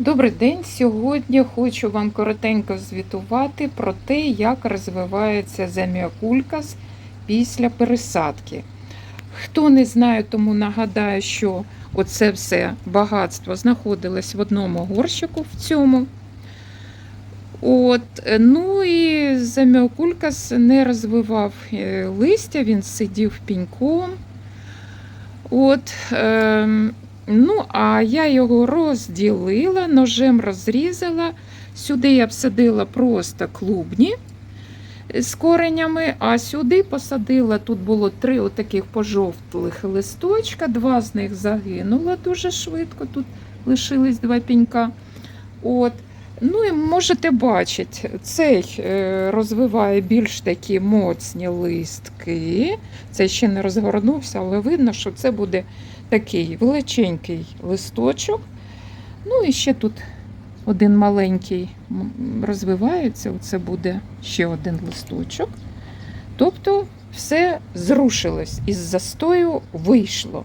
Добрий день. Сьогодні хочу вам коротенько звітувати про те, як розвивається земіакулькас після пересадки. Хто не знає, тому нагадаю, що оце все багатство знаходилось в одному горщику в цьому. От, е, ну і заміокулькас не розвивав е, листя, він сидів піньком. От, ем, Ну, а я його розділила, ножем розрізала. Сюди я всадила просто клубні з коренями, а сюди посадила, тут було три отаких пожовтлих листочка, два з них загинуло дуже швидко, тут лишились два пінька. От. Ну і можете бачити, цей е, розвиває більш такі моцні листки. Цей ще не розгорнувся, але видно, що це буде такий величенький листочок. Ну і ще тут один маленький розвивається, оце буде ще один листочок. Тобто все зрушилось, із застою вийшло.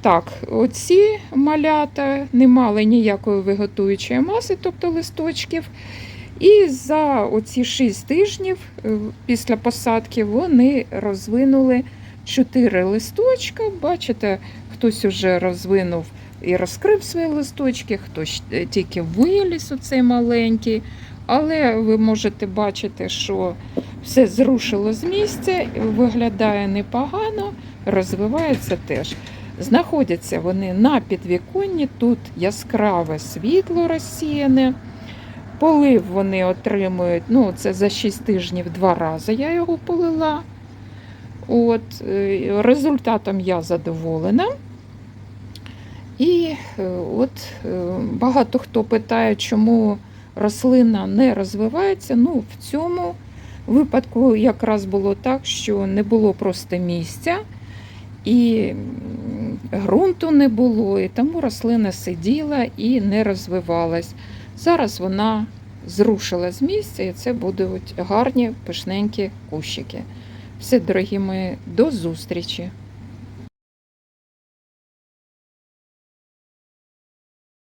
Так, оці малята не мали ніякої виготуючої маси, тобто листочків. І за оці 6 тижнів е, після посадки вони розвинули 4 листочка. Бачите, хтось уже розвинув і розкрив свої листочки, хтось е, тільки виліз оцей маленький. Але ви можете бачити, що все зрушило з місця, виглядає непогано, розвивається теж. Знаходяться вони на підвіконні, тут яскраве світло розсіяне. Полив вони отримують, ну, це за 6 тижнів два рази я його полила. От, е, Результатом я задоволена. І е, от е, багато хто питає, чому рослина не розвивається. Ну, в цьому випадку якраз було так, що не було просто місця, і ґрунту не було, і тому рослина сиділа і не розвивалась. Зараз вона зрушила з місця, і це будуть гарні пишненькі кущики. Все, дорогі мої, до зустрічі!